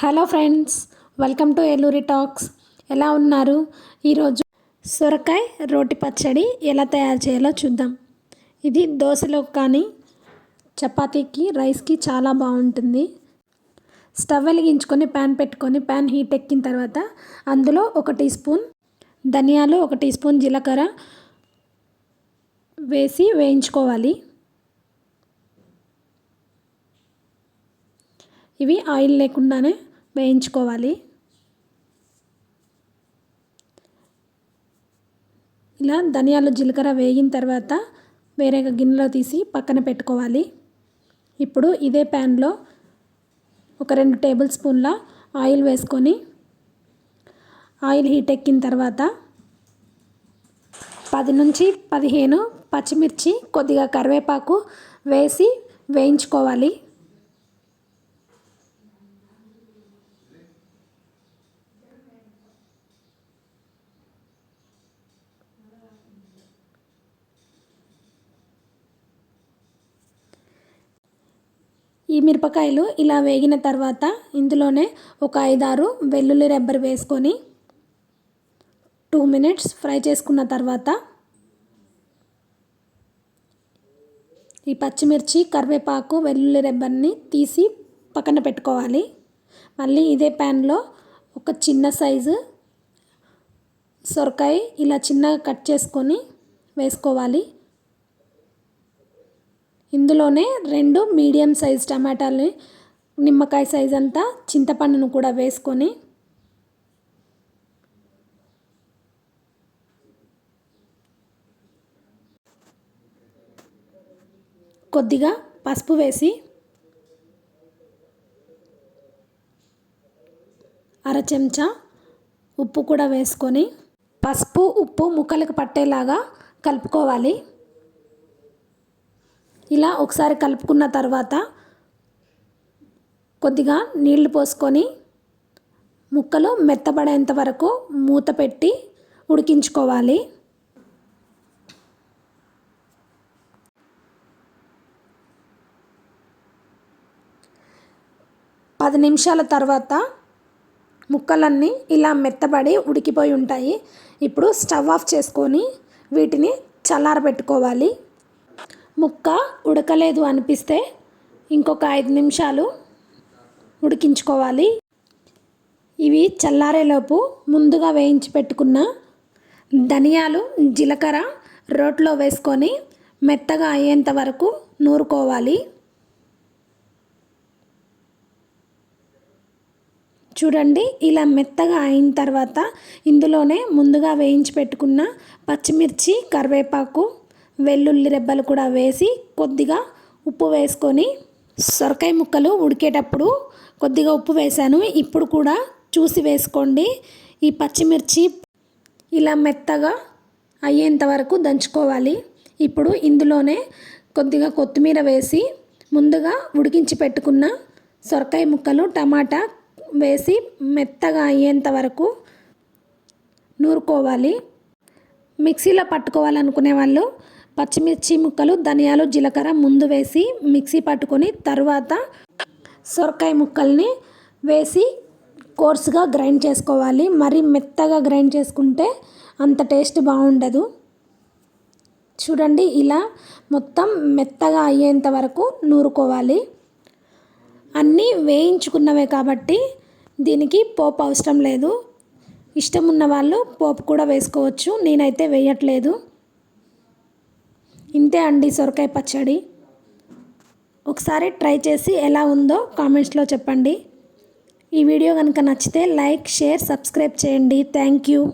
Hello friends welcome to Eluri talks. ఎలా ఉన్నారు? ఈరోజు సొరకాయ రోటి పచ్చడి ఎలా తయారు చేయాలో చూద్దాం. ఇది దోశలో కానీ చపాతీకి రైస్కి చాలా బాగుంటుంది. స్టవ్ వెలిగించుకొని ప్యాన్ పెట్టుకొని ప్యాన్ హీట్ ఎక్కిన తర్వాత అందులో ఒక టీ స్పూన్ ధనియాలు ఒక టీ స్పూన్ జీలకర్ర వేసి వేయించుకోవాలి. ఇవి ఆయిల్ లేకుండానే వేయించుకోవాలి. ఇలా ధనియాలు జీలకర్ర వేగిన తర్వాత వేరే గిన్నెలో తీసి పక్కన పెట్టుకోవాలి. ఇప్పుడు ఇదే ప్యాన్లో ఒక రెండు టేబుల్ స్పూన్ల ఆయిల్ వేసుకొని ఆయిల్ హీట్ ఎక్కిన తర్వాత పది నుంచి పదిహేను పచ్చిమిర్చి కొద్దిగా కరివేపాకు వేసి వేయించుకోవాలి. ఈ మిరపకాయలు ఇలా వేగిన తర్వాత ఇందులోనే ఒక ఐదారు వెల్లుల్లి రెబ్బర్ వేసుకొని టూ మినిట్స్ ఫ్రై చేసుకున్న తర్వాత ఈ పచ్చిమిర్చి కరివేపాకు వెల్లుల్లి రెబ్బర్ని తీసి పక్కన పెట్టుకోవాలి. మళ్ళీ ఇదే ప్యాన్లో ఒక చిన్న సైజు సొరకాయ ఇలా చిన్నగా కట్ చేసుకొని వేసుకోవాలి. ఇందులోనే రెండు మీడియం సైజ్ టమాటాలని నిమ్మకాయ సైజ్ అంతా చింతపండును కూడా వేసుకొని కొద్దిగా పసుపు వేసి అర చెంచా ఉప్పు కూడా వేసుకొని పసుపు ఉప్పు ముక్కలకు పట్టేలాగా కలుపుకోవాలి. ఇలా ఒకసారి కలుపుకున్న తర్వాత కొద్దిగా నీళ్ళు పోసుకొని ముక్కలు మెత్తబడేంత వరకు మూత పెట్టి ఉడికించుకోవాలి. పది నిమిషాల తర్వాత ముక్కలన్నీ ఇలా మెత్తబడి ఉడికిపోయి ఉంటాయి. ఇప్పుడు స్టవ్ ఆఫ్ చేసుకొని వీటిని చల్లారబెట్టుకోవాలి. ముక్క ఉడకలేదు అనిపిస్తే ఇంకొక ఐదు నిమిషాలు ఉడికించుకోవాలి. ఇవి చల్లారేలోపు ముందుగా వేయించి పెట్టుకున్న ధనియాలు జీలకర్ర రోట్లో వేసుకొని మెత్తగా అయ్యేంత వరకు నూరుకోవాలి. చూడండి ఇలా మెత్తగా అయిన తర్వాత ఇందులోనే ముందుగా వేయించి పెట్టుకున్న పచ్చిమిర్చి కరివేపాకు వెల్లుల్లి రెబ్బలు కూడా వేసి కొద్దిగా ఉప్పు వేసుకొని సొరకాయ ముక్కలు ఉడికేటప్పుడు కొద్దిగా ఉప్పు వేసాను. ఇప్పుడు కూడా చూసి వేసుకోండి. ఈ పచ్చిమిర్చి ఇలా మెత్తగా అయ్యేంత వరకు దంచుకోవాలి. ఇప్పుడు ఇందులోనే కొద్దిగా కొత్తిమీర వేసి ముందుగా ఉడికించి పెట్టుకున్న సొరకాయ ముక్కలు టమాటా వేసి మెత్తగా అయ్యేంత వరకు నూరుకోవాలి. మిక్సీలో పట్టుకోవాలనుకునే వాళ్ళు పచ్చిమిర్చి ముక్కలు ధనియాలు జీలకర్ర ముందు వేసి మిక్సీ పట్టుకొని తర్వాత సొరకాయ ముక్కల్ని వేసి కోర్సుగా గ్రైండ్ చేసుకోవాలి. మరి మెత్తగా గ్రైండ్ చేసుకుంటే అంత టేస్ట్ బాగుండదు. చూడండి ఇలా మొత్తం మెత్తగా అయ్యేంత వరకు నూరుకోవాలి. అన్నీ వేయించుకున్నవే కాబట్టి దీనికి పోపు అవసరం లేదు. ఇష్టం ఉన్న వాళ్ళు పోపు కూడా వేసుకోవచ్చు. నేనైతే వేయట్లేదు. ఇంతే అండి సొరకాయ పచ్చడి. ఒకసారి ట్రై చేసి ఎలా ఉందో కామెంట్స్లో చెప్పండి. ఈ వీడియో కనుక నచ్చితే లైక్ షేర్ సబ్స్క్రైబ్ చేయండి. Thank you.